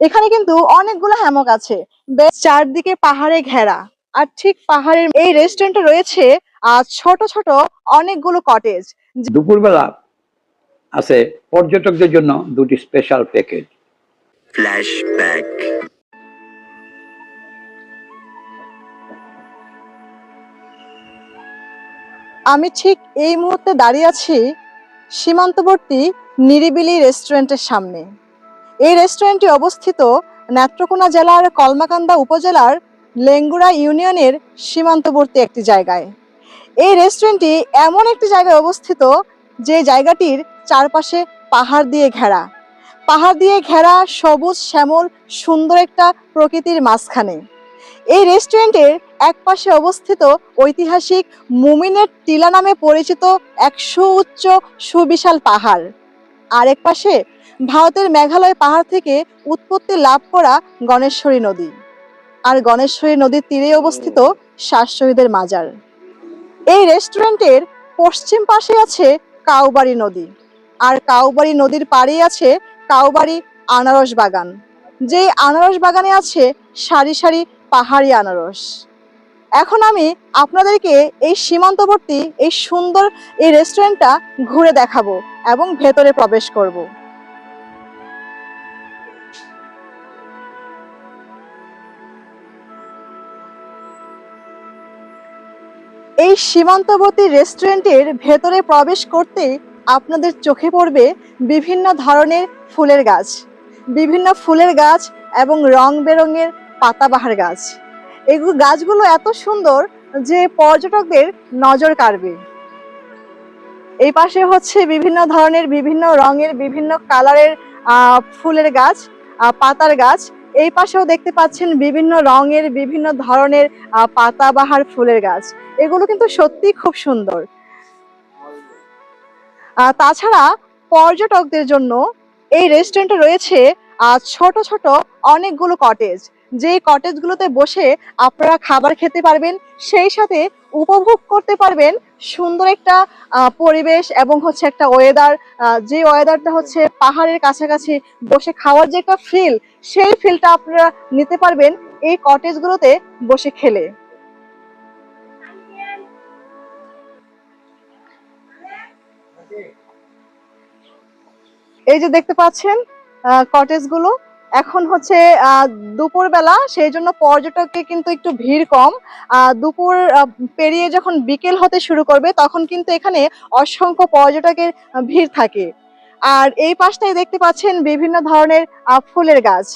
এখানে কিন্তু অনেকগুলো হ্যামক আছে। বেশ চারদিকে পাহাড়ে ঘেরা। আর ঠিক পাহাড়ের এই রেস্টুরেন্টে রয়েছে আহ, ছোট ছোট অনেকগুলো কটেজ দুপুরবেলা আছে পর্যটকদের জন্য দুটি স্পেশাল প্যাকেজ Flashback. আমি ঠিক এই মুহূর্তে দাঁড়িয়ে আছি সীমান্তবর্তী নিরিবিলি রেস্টুরেন্টের সামনে। এই রেস্টুরেন্টটি অবস্থিত নেত্রকোনা জেলার কলমাকান্দা উপজেলার লেঙ্গুড়া ইউনিয়নের সীমান্তবর্তী একটি জায়গায়। এই রেস্টুরেন্টটি এমন একটি জায়গায় অবস্থিত যে জায়গাটির চারপাশে পাহাড় দিয়ে ঘেরা। পাহাড় দিয়ে ঘেরা সবুজ শ্যামল সুন্দর একটা প্রকৃতির মাঝখানে। এই রেস্টুরেন্টের এক পাশে অবস্থিত ঐতিহাসিক মুমিনের টিলা নামে পরিচিত একশো উচ্চ সুবিশাল পাহাড়। আর এক পাশে ভারতের মেঘালয় পাহাড় থেকে উৎপত্তি লাভ করা গণেশ্বরী নদী। আর গণেশ্বরী নদীর তীরে অবস্থিত শ্বাস শহীদের মাজার। এই রেস্টুরেন্টের পশ্চিম পাশে আছে কাউবাড়ি নদী। আর কাউবাড়ি নদীর পাড়ে আছে কাউবাড়ি আনারস বাগান। যে আনারস বাগানে আছে সারি সারি পাহাড়ি আনারস। এখন আমি আপনাদেরকে এই সীমান্তবর্তী, এই সুন্দর এই রেস্টুরেন্টটা ঘুরে দেখাবো এবং ভেতরে প্রবেশ করব। এই সীমান্তবর্তী রেস্টুরেন্টের ভেতরে প্রবেশ করতে আপনাদের চোখে পড়বে বিভিন্ন ধরনের ফুলের গাছ, বিভিন্ন ফুলের গাছ এবং রং বেরঙের পাতাবাহার গাছ। এগুলো গাছগুলো এত সুন্দর যে পর্যটকদের নজর কাড়বে। এই পাশে হচ্ছে বিভিন্ন ধরনের বিভিন্ন রঙের বিভিন্ন কালারের ফুলের গাছ পাতার গাছ এই পাশেও দেখতে পাচ্ছেন বিভিন্ন রঙের, বিভিন্ন ধরনের পাতাবাহার ফুলের গাছ। এগুলো কিন্তু সত্যি খুব সুন্দর। তাছাড়া পর্যটকদের জন্য এই রেস্টুরেন্টে রয়েছে ছোট ছোট অনেকগুলো কটেজ যে কটেজগুলোতে বসে আপনারা খাবার খেতে পারবেন, সেই সাথে উপভোগ করতে পারবেন সুন্দর একটা পরিবেশ এবং হচ্ছে একটা ওয়েদার যে ওয়েদারটা হচ্ছে পাহাড়ের কাছাকাছি বসে খাওয়ার যে একটা ফিল সেই ফিলটা আপনারা নিতে পারবেন এই কটেজগুলোতে বসে খেলে। এই যে দেখতে পাচ্ছেন কটেজগুলো। এখন হচ্ছে দুপুরবেলা, সেই জন্য পর্যটকের কিন্তু একটু ভিড় কম। দুপুর পেরিয়ে যখন বিকেল হতে শুরু করবে, তখন কিন্তু এখানে অসংখ্য পর্যটকের ভিড় থাকে। আর এই পাশটায় দেখতে পাচ্ছেন বিভিন্ন ধরনের ফুলের গাছ।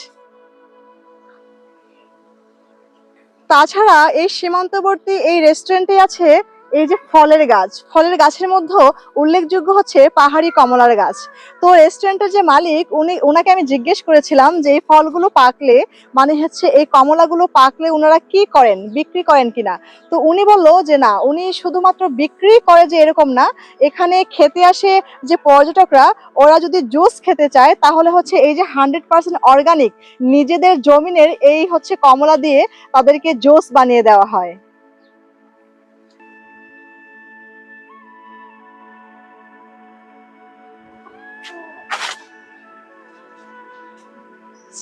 তাছাড়া এই সীমান্তবর্তী এই রেস্টুরেন্টে আছে এই যে ফলের গাছ, ফলের গাছের মধ্যে উল্লেখযোগ্য হচ্ছে পাহাড়ি কমলার গাছ। তো রেস্টুরেন্টের যে মালিক, উনি ওনাকে আমি জিজ্ঞেস করেছিলাম যে এই ফলগুলো পাকলে মানে হচ্ছে এই কমলাগুলো পাকলে ওনারা কি করেন, বিক্রি করেন কিনা? তো উনি বলল যে না, উনি শুধুমাত্র বিক্রি করে যে এরকম না, এখানে খেতে আসে যে পর্যটকরা, ওরা যদি জুস খেতে চায়, তাহলে হচ্ছে এই যে হান্ড্রেড পার্সেন্ট অর্গানিক নিজেদের জমিনের এই হচ্ছে কমলা দিয়ে তাদেরকে জুস বানিয়ে দেওয়া হয়।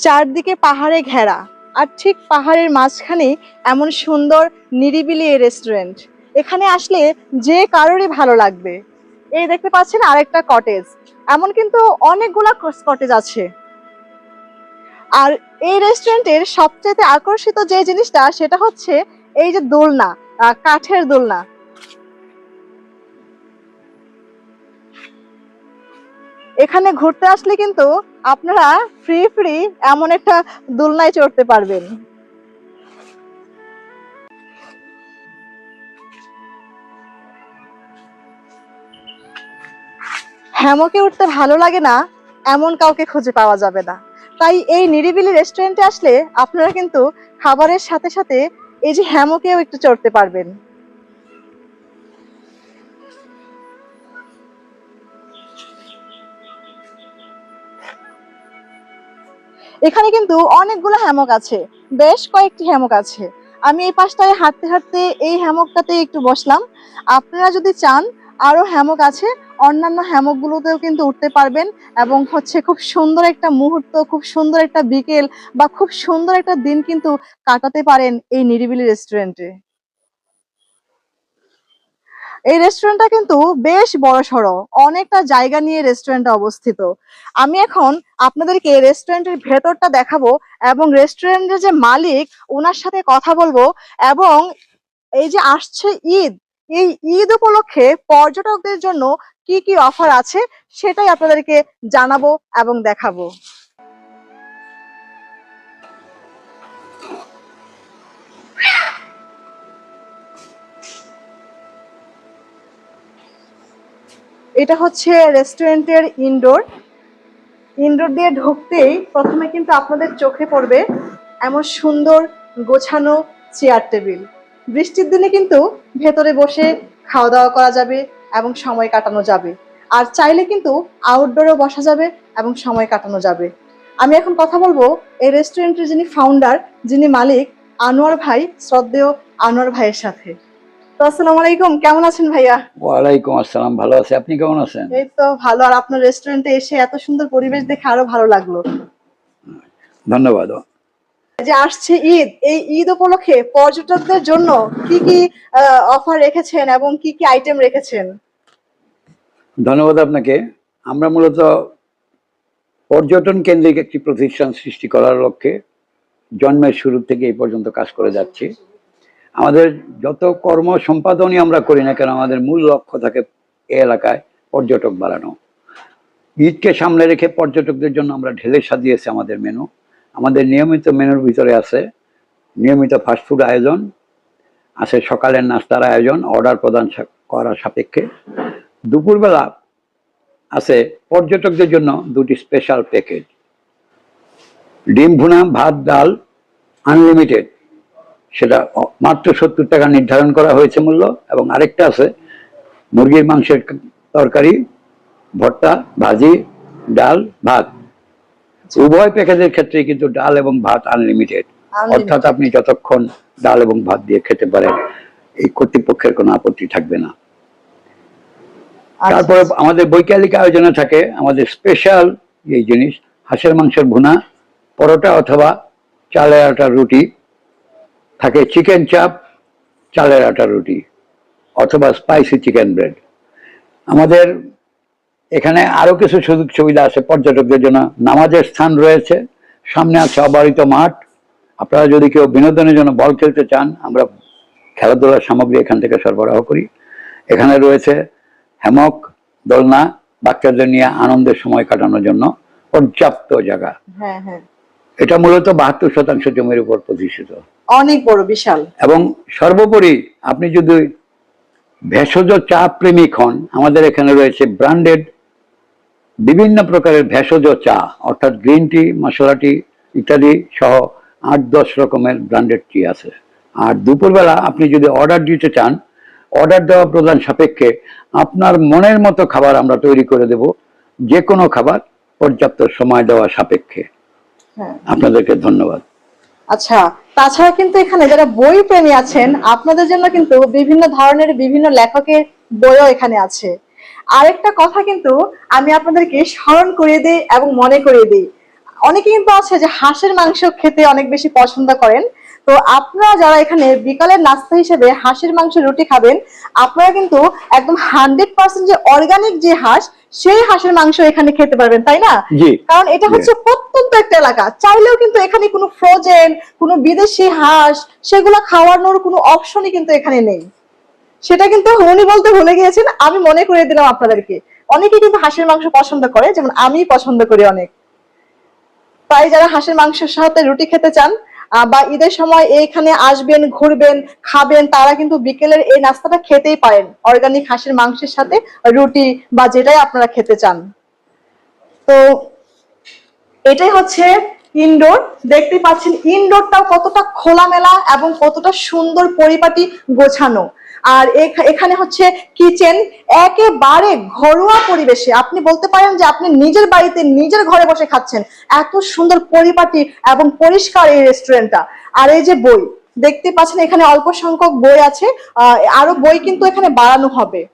চারদিকে পাহাড়ে ঘেরা, আর ঠিক পাহাড়ের মাঝখানে এমন সুন্দর নিরিবিলি এই রেস্টুরেন্ট এখানে আসলে যে কারোরই ভালো লাগবে। এই দেখতে পাচ্ছেন আরেকটা কটেজ এমন কিন্তু অনেকগুলা কটেজ আছে। আর এই রেস্টুরেন্টের সবচেয়ে আকর্ষিত যে জিনিসটা, সেটা হচ্ছে এই যে দোলনা কাঠের দোলনা। এখানে ঘুরতে আসলে কিন্তু আপনারা ফ্রি ফ্রি এমন একটা দোলনায় চড়তে পারবেন। হ্যামকে উঠতে ভালো লাগে না, এমন কাউকে খুঁজে পাওয়া যাবে না। তাই এই নিরিবিলি রেস্টুরেন্টে আসলে আপনারা কিন্তু খাবারের সাথে সাথে এই যে হ্যামকেও একটু চড়তে পারবেন। এখানে কিন্তু অনেকগুলো হ্যামক আছে। বেশ কয়েকটি হ্যামক আছে। আমি এই পাশটায় হাঁটতে হাঁটতে এই হ্যামকটাতে একটু বসলাম। আপনারা যদি চান, আরও হ্যামক আছে, অন্যান্য হ্যামকগুলোতেও কিন্তু উঠতে পারবেন এবং হচ্ছে খুব সুন্দর একটা মুহূর্ত, খুব সুন্দর একটা বিকেল বা খুব সুন্দর একটা দিন কিন্তু কাটাতে পারেন এই নিরিবিলি রেস্টুরেন্টে। এই রেস্টুরেন্টটা কিন্তু বেশ বড়সড়। অনেকটা জায়গা নিয়ে রেস্টুরেন্টটা অবস্থিত। আমি এখন আপনাদেরকে রেস্টুরেন্টের ভেতরটা দেখাবো এবং রেস্টুরেন্টের যে মালিক, ওনার সাথে কথা বলব এবং এই যে আসছে ঈদ, এই ঈদ উপলক্ষে পর্যটকদের জন্য কি কি অফার আছে সেটাই আপনাদেরকে জানাব এবং দেখাবো। এটা হচ্ছে রেস্টুরেন্টের ইনডোর ইনডোর দিয়ে ঢুকতেই প্রথমে কিন্তু আপনাদের চোখে পড়বে এমন সুন্দর গোছানো চেয়ার টেবিল বৃষ্টির দিনে কিন্তু ভেতরে বসে খাওয়া দাওয়া করা যাবে এবং সময় কাটানো যাবে। আর চাইলে কিন্তু আউটডোরেও বসা যাবে এবং সময় কাটানো যাবে। আমি এখন কথা বলব এই রেস্টুরেন্টের যিনি ফাউন্ডার যিনি মালিক, আনোয়ার ভাই, শ্রদ্ধেয় আনোয়ার ভাইয়ের সাথে। তো আসসালামু আলাইকুম কেমন আছেন ভাইয়া? ওয়ালাইকুম আসসালাম ভালো আছে। আপনি কেমন আছেন? এই তো ভালো আর আপনার রেস্টুরেন্টে এসে এত সুন্দর পরিবেশ দেখে আরও ভালো লাগল। ধন্যবাদ। যে আসছে ঈদ এই ঈদ উপলক্ষে পর্যটকদের জন্য কি কি অফার রেখেছেন এবং কি কি আইটেম রেখেছেন? ধন্যবাদ আপনাকে। আমরা মূলত পর্যটন কেন্দ্রিক একটি প্রতিষ্ঠান সৃষ্টি করার লক্ষ্যে জন্মের শুরু থেকে এই পর্যন্ত কাজ করে যাচ্ছি। আমাদের যত কর্ম সম্পাদনই আমরা করি না কেন, আমাদের মূল লক্ষ্য থাকে এ এলাকায় পর্যটক বাড়ানো। ঈদকে সামনে রেখে পর্যটকদের জন্য আমরা ঢেলে সাজিয়েছি আমাদের মেনু। আমাদের নিয়মিত মেনুর ভিতরে আছে নিয়মিত ফাস্টফুড আয়োজন, আছে সকালের নাস্তার আয়োজন অর্ডার প্রদান করার সাপেক্ষে। দুপুরবেলা আছে পর্যটকদের জন্য দুটি স্পেশাল প্যাকেজ ডিম ভুনা, ভাত, ডাল আনলিমিটেড সেটা মাত্র সত্তর টাকা নির্ধারণ করা হয়েছে মূল্য এবং আরেকটা আছে মুরগির মাংসের তরকারি ভর্তা ভাজি ডাল ভাত। উভয় প্যাকেজের ক্ষেত্রে কিন্তু ডাল এবং ভাত আনলিমিটেড অর্থাৎ আপনি যতক্ষণ ডাল এবং ভাত দিয়ে খেতে পারেন এই কর্তৃপক্ষের কোনো আপত্তি থাকবে না। আচ্ছা, তারপরে আমাদের বৈকালিক আয়োজনে থাকে আমাদের স্পেশাল এই জিনিস হাঁসের মাংসের ভুনা পরোটা অথবা চালের আটার রুটি। থাকে চিকেন চাপ, চালের আটার রুটি, অথবা স্পাইসি চিকেন ব্রেড আমাদের এখানে আরও কিছু সুযোগ সুবিধা আছে পর্যটকদের জন্য। নামাজের স্থান রয়েছে, সামনে আছে অবারিত মাঠ। আপনারা যদি কেউ বিনোদনের জন্য বল খেলতে চান, আমরা খেলাধুলার সামগ্রী এখান থেকে সরবরাহ করি। এখানে রয়েছে হ্যামক, দোলনা, বাচ্চাদের নিয়ে আনন্দের সময় কাটানোর জন্য পর্যাপ্ত জায়গা। হ্যাঁ হ্যাঁ। এটা মূলত বাহাত্তর শতাংশ জমির উপর প্রতিষ্ঠিত। অনেক বড় বিশাল। এবং সর্বোপরি আপনি যদি ভেষজ চা প্রেমিক হন আমাদের এখানে রয়েছে ব্র্যান্ডেড বিভিন্ন প্রকারের ভেষজ চা অর্থাৎ গ্রিন টি মশলা টি ইত্যাদি সহ আট দশ রকমের ব্র্যান্ডেড টি আছে। আর দুপুরবেলা আপনি যদি অর্ডার দিতে চান অর্ডার দেওয়া প্রদান সাপেক্ষে আপনার মনের মতো খাবার আমরা তৈরি করে দেব যে কোনো খাবার পর্যাপ্ত সময় দেওয়া সাপেক্ষে। আপনাদেরকে ধন্যবাদ। আচ্ছা তাছাড়া কিন্তু এখানে যারা বই প্রেমী আছেন আপনাদের জন্য কিন্তু বিভিন্ন ধরনের বিভিন্ন লেখকের বইও এখানে আছে। আরেকটা কথা কিন্তু আমি আপনাদেরকে স্মরণ করিয়ে দিই এবং মনে করিয়ে দিই। অনেকে কিন্তু আছে যে হাঁসের মাংস খেতে অনেক বেশি পছন্দ করেন। তো আপনারা যারা এখানে বিকালের নাস্তা হিসেবে হাঁসের মাংস রুটি খাবেন আপনারা কিন্তু একদম হান্ড্রেড পার্সেন্ট যে অর্গানিক যে হাঁস সেই হাঁসের মাংস এখানে খেতে পারবেন তাই না? কারণ এটা হচ্ছে প্রত্যন্ত একটা এলাকা। চাইলেও কিন্তু এখানে কোনো ফ্রোজেন কোনো বিদেশি হাঁস সেগুলো খাওয়ানোর কোনো অপশনই কিন্তু এখানে নেই। সেটা কিন্তু উনি বলতে ভুলে গিয়েছেন আমি মনে করে দিলাম আপনাদেরকে। অনেকে কিন্তু হাঁসের মাংস পছন্দ করে যেমন আমি পছন্দ করি অনেক। তাই যারা হাঁসের মাংসের সাথে রুটি খেতে চান বা ঈদের সময় এইখানে আসবেন, ঘুরবেন, খাবেন, তারা কিন্তু বিকেলের এই নাস্তাটা খেতেই পারেন। অর্গানিক হাঁসের মাংসের সাথে রুটি বা যেটাই আপনারা খেতে চান। তো এটাই হচ্ছে ইনডোর। দেখতে পাচ্ছেন, ইনডোরটাও কতটা খোলামেলা এবং কতটা সুন্দর পরিপাটি গোছানো। আর এখ- এখানে হচ্ছে কিচেন একেবারে ঘরোয়া পরিবেশে। আপনি বলতে পারেন যে আপনি নিজের বাড়িতে নিজের ঘরে বসে খাচ্ছেন। এত সুন্দর পরিপাটি এবং পরিষ্কার এই রেস্টুরেন্টটা আর এই যে বই দেখতে পাচ্ছেন এখানে অল্প সংখ্যক বই আছে। আহ, আরও বই কিন্তু এখানে বাড়ানো হবে।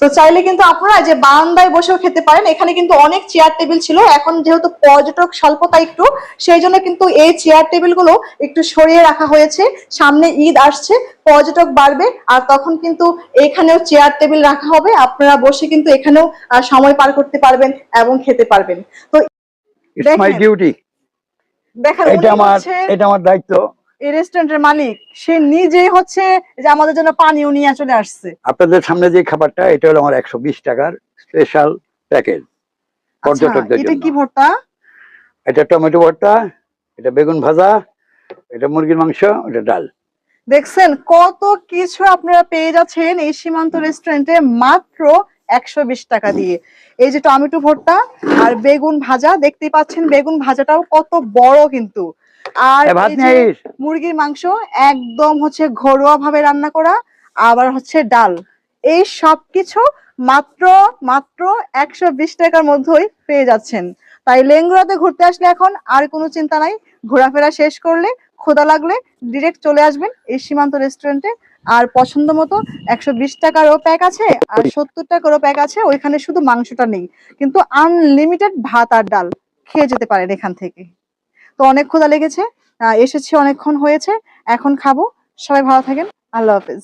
তো চাইলে কিন্তু আপনারা যে বারান্দায় বসেও খেতে পারেন এখানে কিন্তু অনেক চেয়ার টেবিল ছিল। এখন যেহেতু পর্যটক স্বল্পতা একটু সেই জন্য কিন্তু এই চেয়ার টেবিলগুলো একটু সরিয়ে রাখা হয়েছে। সামনে ঈদ আসছে পর্যটক বাড়বে আর তখন কিন্তু এখানেও চেয়ার টেবিল রাখা হবে। আপনারা বসে কিন্তু এখানেও সময় পার করতে পারবেন এবং খেতে পারবেন। তো এটা আমার দায়িত্ব। এই রেস্টুরেন্টের মালিক সে নিজেই হচ্ছে যে আমাদের জন্য পানিও নিয়ে চলে আসছে। আপনাদের সামনে যে খাবারটা এটা হলো আমার একশো বিশ টাকার স্পেশাল প্যাকেজ আচ্ছা, পর্যটকদের এটা কি ভর্তা? এটা টমেটো ভর্তা এটা বেগুন ভাজা এটা মুরগির মাংস এটা ডাল। দেখছেন কত কিছু আপনারা পেয়ে যাচ্ছেন এই সীমান্ত রেস্টুরেন্টে মাত্র একশো বিশ টাকা দিয়ে। এই যে টমেটো ভর্তা আর বেগুন ভাজা দেখতেই পাচ্ছেন বেগুন ভাজাটাও কত বড় কিন্তু। আর। মুরগির মাংস একদম হচ্ছে ঘরোয়া ভাবে রান্না করা আবার হচ্ছে ডাল। এই সবকিছু মাত্র মাত্র একশো বিশ টাকার মধ্যেই পেয়ে যাচ্ছেন। তাই লেঙ্গুরাতে ঘুরতে আসলে এখন আর কোনো চিন্তা নাই। ঘোরাফেরা শেষ করলে খোদা লাগলে ডিরেক্ট চলে আসবেন এই সীমান্ত রেস্টুরেন্টে আর পছন্দ মতো একশো বিশ টাকারও প্যাক আছে আর সত্তর টাকারও প্যাক আছে ওইখানে শুধু মাংসটা নেই। কিন্তু আনলিমিটেড ভাত আর ডাল খেয়ে যেতে পারেন এখান থেকে। তো অনেক ক্ষুধা লেগেছে এসেছি অনেকক্ষণ হয়েছে এখন খাব। সবাই ভালো থাকেন। আল্লাহ হাফেজ।